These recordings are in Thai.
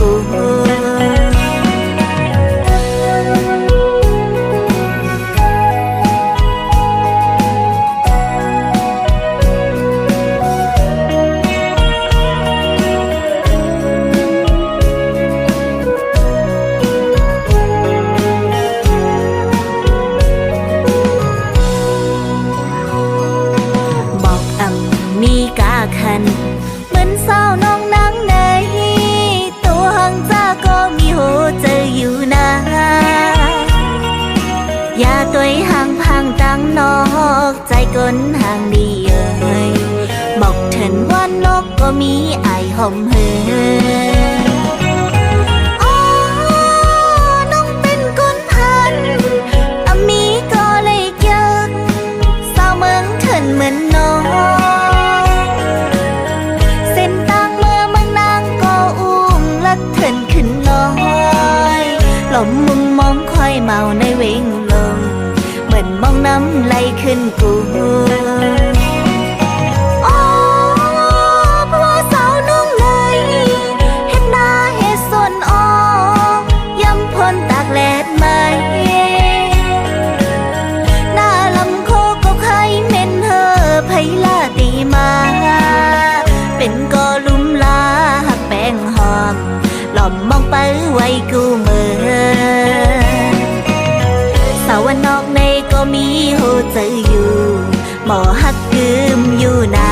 ขึ้น มีโหเจออยู่หมอหักกึมอยู่นา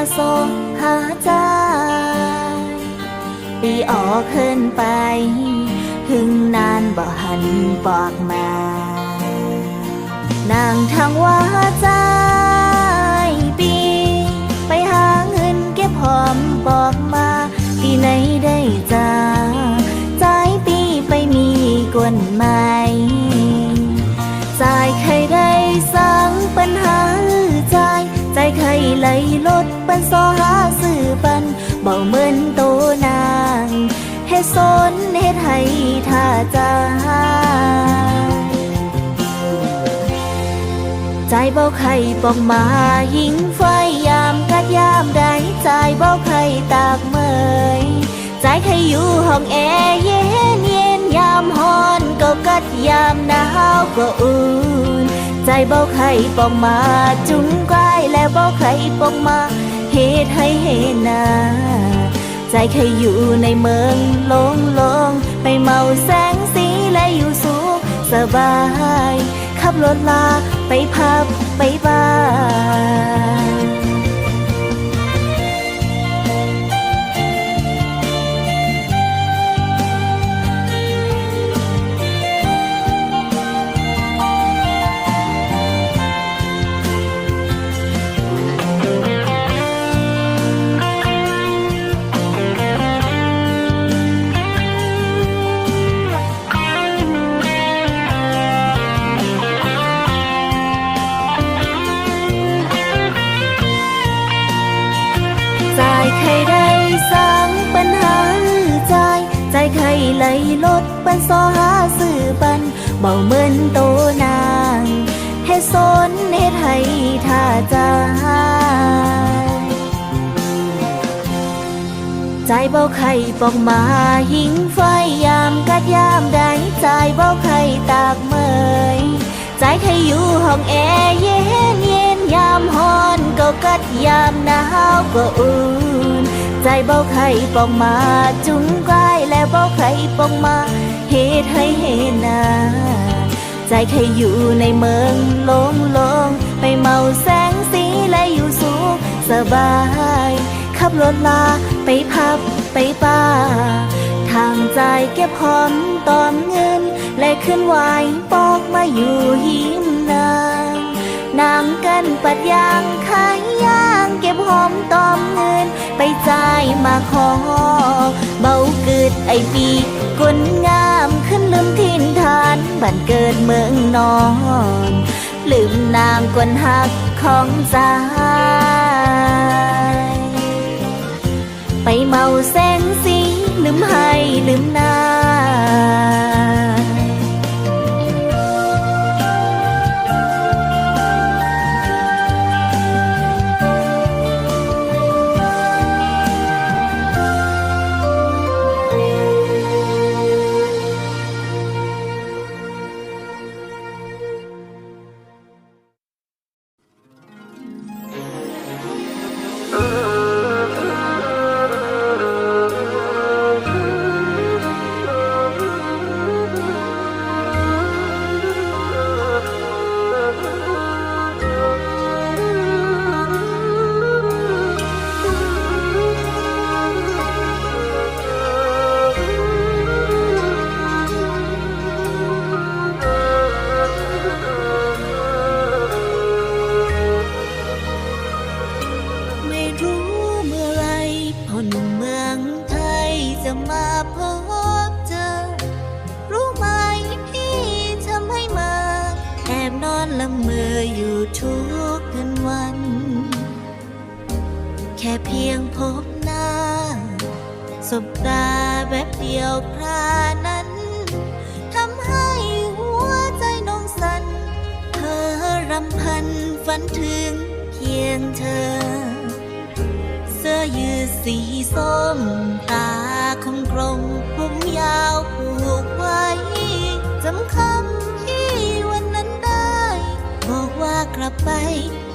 ฮินมาส่งหาใจปีออกเฮินไปหึงนานบ่หันบอกมา นางทางว่าใจปีไปหาเงินเก็บหอมบอกมาปีไหนได้จ้าใจปีไปมีกวนไหมใจายใครได้สั่งปัญหาใจ ใจใครไหลลด ปันซอหาสื่อปันบ่เหมือนโตนางเฮ็ดสนเฮ็ดให้ท่าจาใจบ่ใครปอกมายิงไฟยามกัดยามใดใจบ่ใครตากเมยใจใครอยู่ห้องแอร์เย็นเย็นยามฮ้อนก็กัดยามหนาวก็อุ่นใจบ่ใครปอกมาจุงกล้และบ่ใครปอกมา เหตุให้เห็นนาใจใครอยู่ในเมืองโลงโลงไปเมาแสงสีและอยู่สุขสบาย ขับรถลาไปพับไปบาน「 ปันซอหาซื้อปันเบาเหมือนโตนางเฮ็ดสนเฮ็ดให้ท่าใจใจเบาไข่ปองมาหิงไฟยามกัดยามใดใจเบาไข่ตากเมยใจใครอยู่ห้องแอร์เย็นเย็นยามฮอนก็กัดยามหนาวก็อุ่นใจเบาไข่ปองมาจุงกล้แล้วเบาไข่ปองมา เหตุให้เหนาใจใครอยู่ในเมืองลงลงไปเมาแสงสีและอยู่สุขสบาย ขับรถลาไปพับไปป่าทางใจเก็บหอมตอมเงิน และขึ้นไหวปอกมาอยู่หิมนางนางกันปัดยางขายยางเก็บหอมตอมเงิน ไปจ่ายมาขอ เบาเกิดไอปีกลงามขึ้นลืมทินฐานบ้านเกิดเมืองนอน ลืมนามกวนหักของใจไปเมาแสงสีลืมให้ลืมนา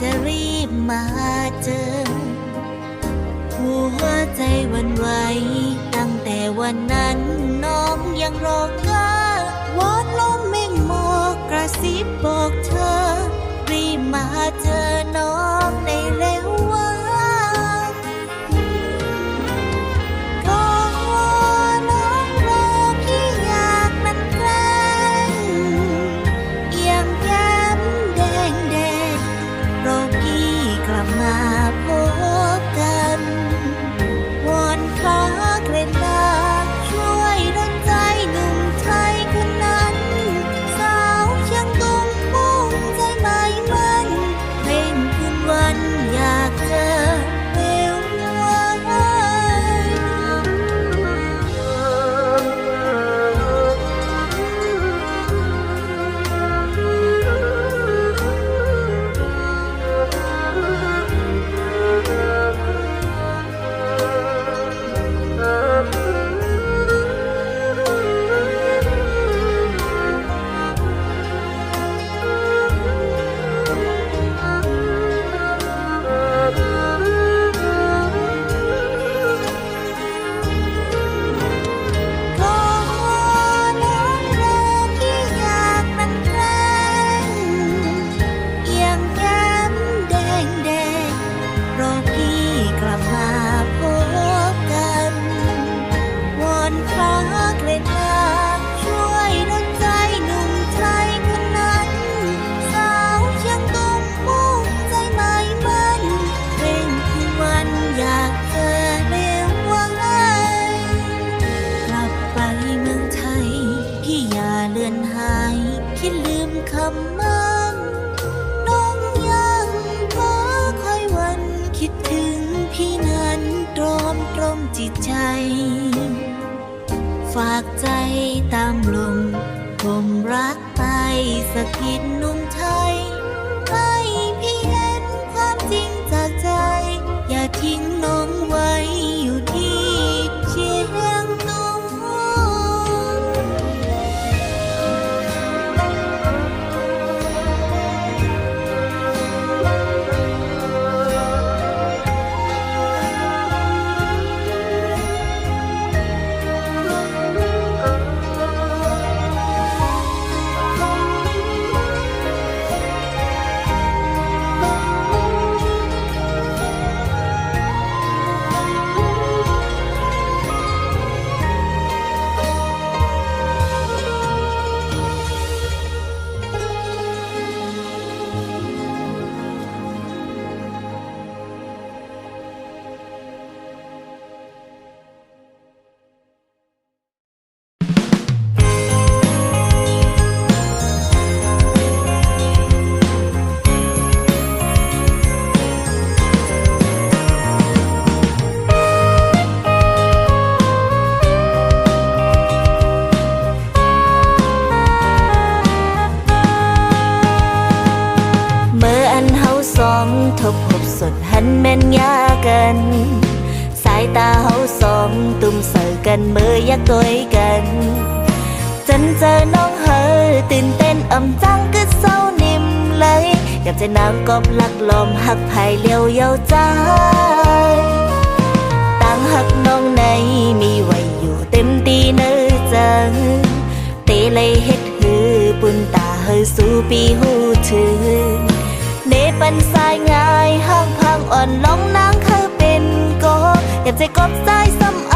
จะรีบมาเจอ หัวใจวันไหวตั้งแต่วันนั้นน้องยังร้อง กันเมื่อยักตัวกันจนเจอน้องเฮอตื่นเต้นอ่ำจังก็เศร้านิ่มเลยอยากจะนางกอบลักลมหักไผ่เลี้ยวเยาวใจต่างหักน้องในมีไว้อยู่เต็มตีเนื้อจังเตเลยเฮ็ดหือปุ่นตาเฮอสู่ปีหูถึงเนปันสายง่ายห้างพังอ่อนลองนางเคยเป็นก็อยากจะกอบสายซ้ำ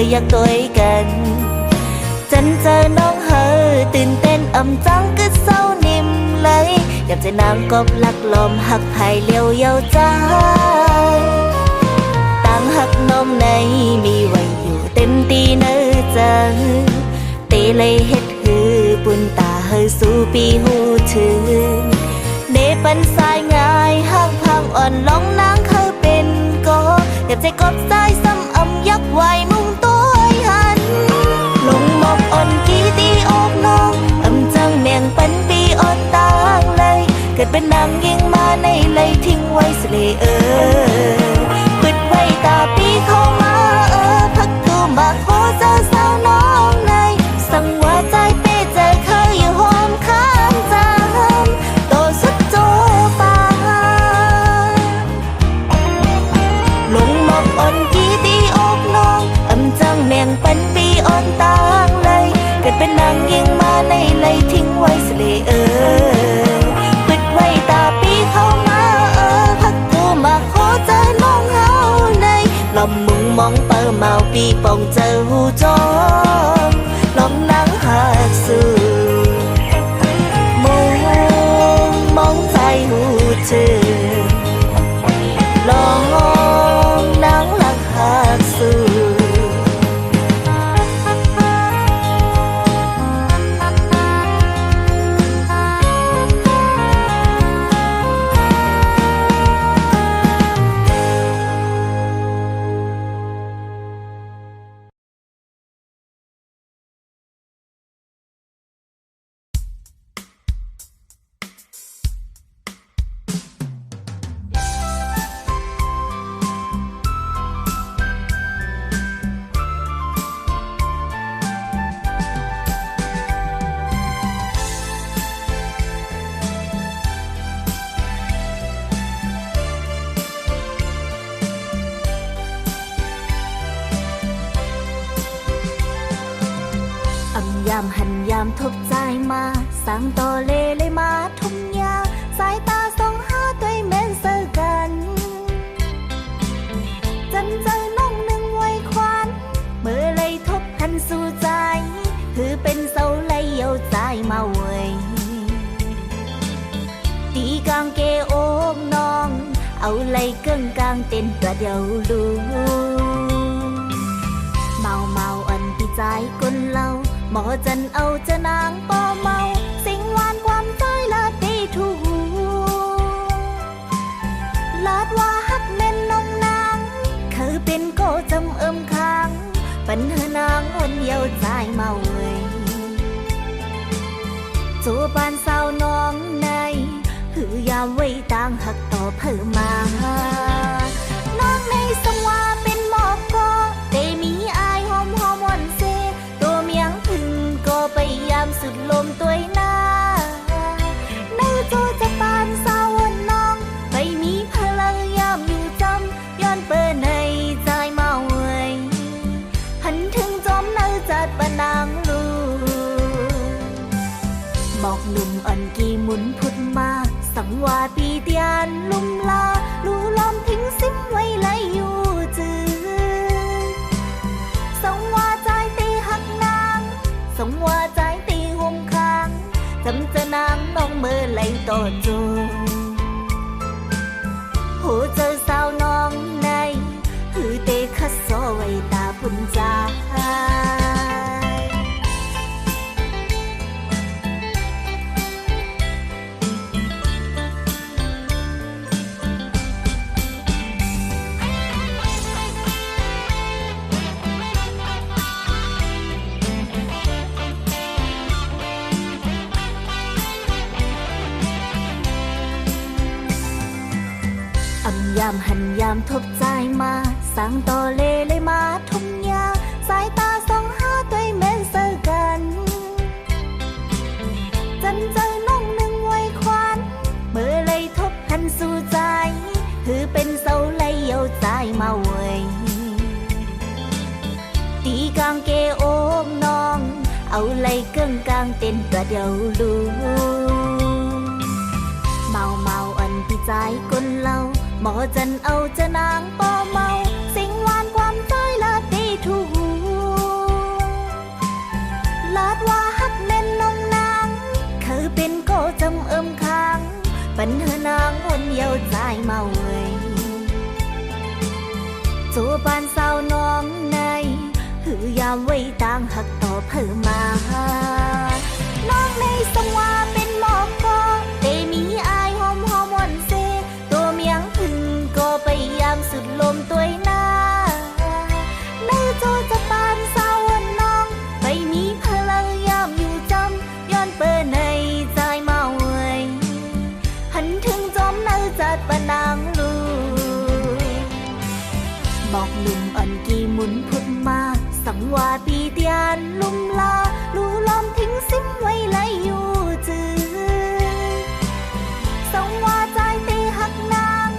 กันเมื่อยักตัวกัน จันเจอน้องเฮอตื่นเต้นอ่ำจังก็เศร้านิ่มเลยอยากจะนางกอบลักลมหักไผ่เลียวเยาวใจต่างหักนมในมีไว้อยู่เต็มตีเนื้อจังเตเลยเฮ็ดหือปุ่นตาเฮอสู่ปีหูถึงเนปันสายง่ายห้างพังอ่อนลองนางเคยเป็นก็อยากจะกอบสายซ้ำอ่ำยักไหวมุงตัว เกิดเป็นนางยิงมาในเลยทิ้งไว้เสลเออ ตีกางเกโอกน้อง เอาไหลเกิ้งกลางเต้นประเดียวลูเมาเมาอันที่ใจกนเราหมอจันเอาจะนางปอเมา สิงหวานความใจละตีถูกลาดว่าฮักแม่นน้องนางคือเป็นโกจำเอิมค้างปัญหานางวนเยาวใจเมาเวยจูบานสาวน้องใน ยามไว้ต่างหักต่อเพิ่มมาน้องในสงวาเป็นหมอกก็เตมีอายหอมหอมวันเซตัวเมียงพึ่งก็ไปยามสุดลมตัวหน้าในโจจะปานสาวนน้องไปมีพลังยามอยู่จำย้อนเปิดในใจเมาเวยหันถึงจอมเนจัดปนางลูกบอกหนุ่มอันกี่หมุนพุด สังวาปีเตียนลุมลาลูล้อมทิ้งซิมไว้ไหลอยู่จือสังวาใจตีหักนางสังวาใจตีหมคางจำจะนางน้องเมื่อไหลต่อจูหูเจอามทบใจมา สั่งต่อเลเลยมาทุ่งยา สายตาส่องหาตัวเมนเซอกัน จันเจอน้องหนึ่งไว้ควันเมื่อเลยทบหันสู่ใจคือเป็นเสาไหลเยาใจมาเว้ยตีกางเกโอกน้อง เอาไหลเกิ้งกลางเต้นประเดียวลูเมาเมาอันที่ใจกนเรา หมอจันเอาจะนา อกหนุ่มอันกี่หมุนพุดมา สังวาปีเตียนลุ่มลาลูล้อมทิ้งซิมไว้ไหลอยู่จือสังวาใจตีหักนาง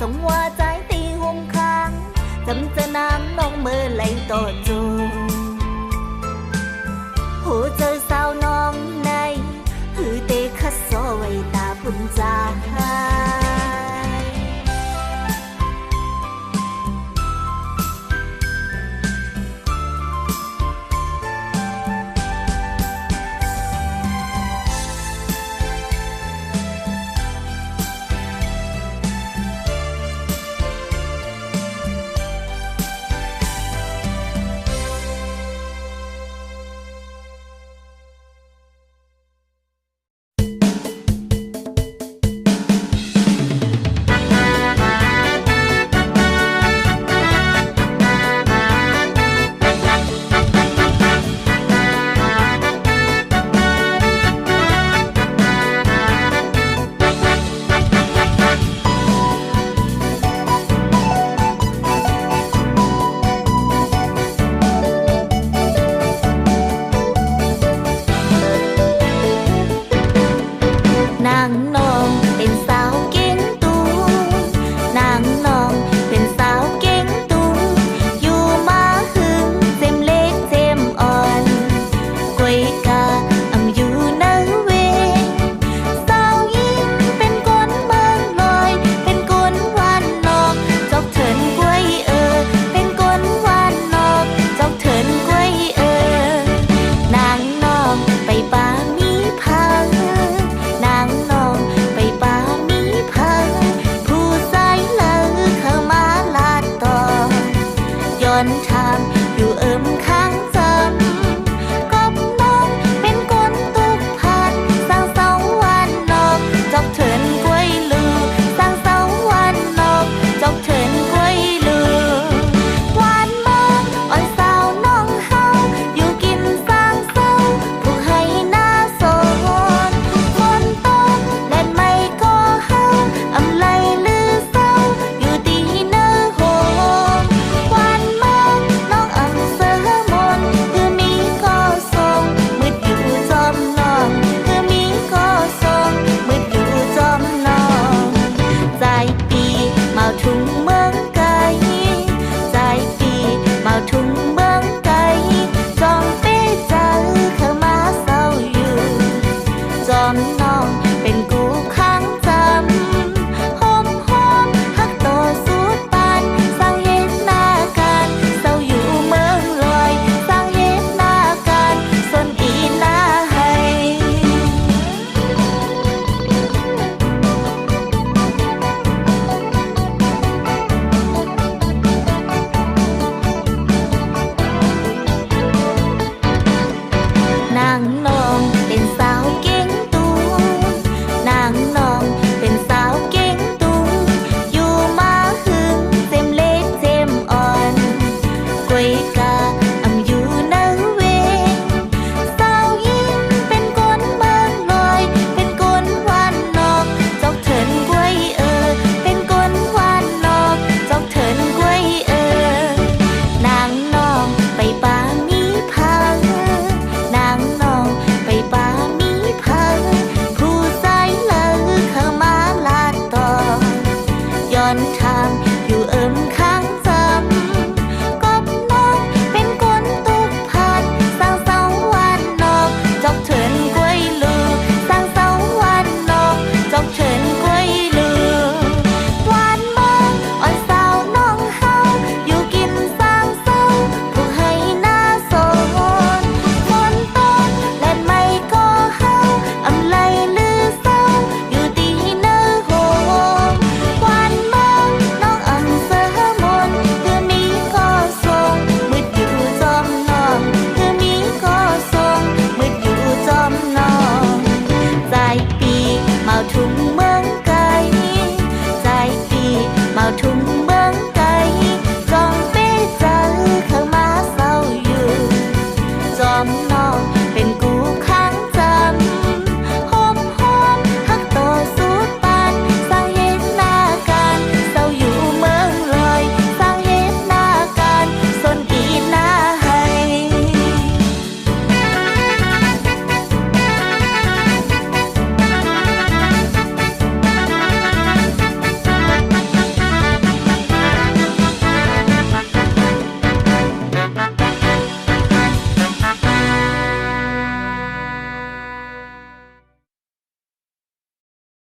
สังวาใจตีหมคางจำจะนางน้องเมื่อไหลต่อจูหูเจอ